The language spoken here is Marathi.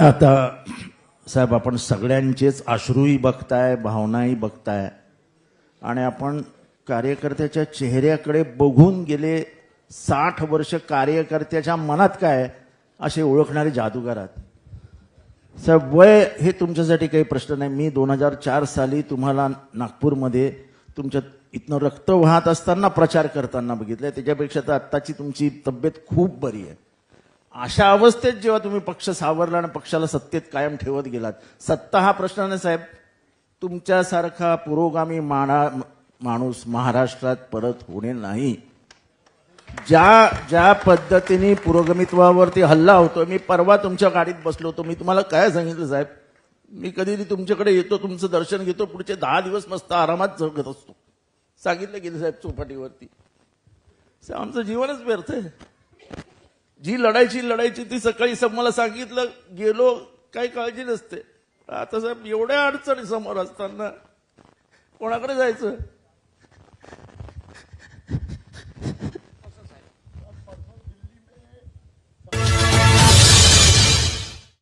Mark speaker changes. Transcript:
Speaker 1: आता साहेब आपण सगळ्यांचेच अश्रूही बघताय भावनाही बघताय. आणि आपण कार्यकर्त्याच्या चेहऱ्याकडे बघून गेले साठ वर्ष कार्यकर्त्याच्या मनात काय असे ओळखणारे जादूगार आहात. साहेब वय हे तुमच्यासाठी काही प्रश्न नाही. मी दोन हजार चार साली तुम्हाला नागपूरमध्ये तुमच्या इथनं रक्त वाहत असताना प्रचार करताना बघितलं त्याच्यापेक्षा तर आत्ताची तुमची तब्येत खूप बरी आहे. अशा अवस्थेत जेव्हा तुम्ही पक्ष सावरला आणि पक्षाला सत्तेत कायम ठेवत गेलात सत्ता हा प्रश्न नाही साहेब? तुमच्यासारखा पुरोगामी माणा माणूस महाराष्ट्रात परत होणे नाही. ज्या ज्या पद्धतीने पुरोगमित्वावरती हल्ला होतो मी परवा तुमच्या गाडीत बसलो होतो. मी तुम्हाला काय सांगितलं साहेब? मी कधी तुमच्याकडे येतो तुमचं दर्शन घेतो पुढचे दहा दिवस मस्त आरामात जगत असतो. सांगितलं गेलं साहेब चौपाटीवरती? आमचं जीवनच व्यर्थ आहे. जी लढायची लढायची ती सकाळी सब मला सांगितलं गेलो काही काळजी नसते. आता साहेब एवढ्या अडचणी समोर असताना कोणाकडे जायचं?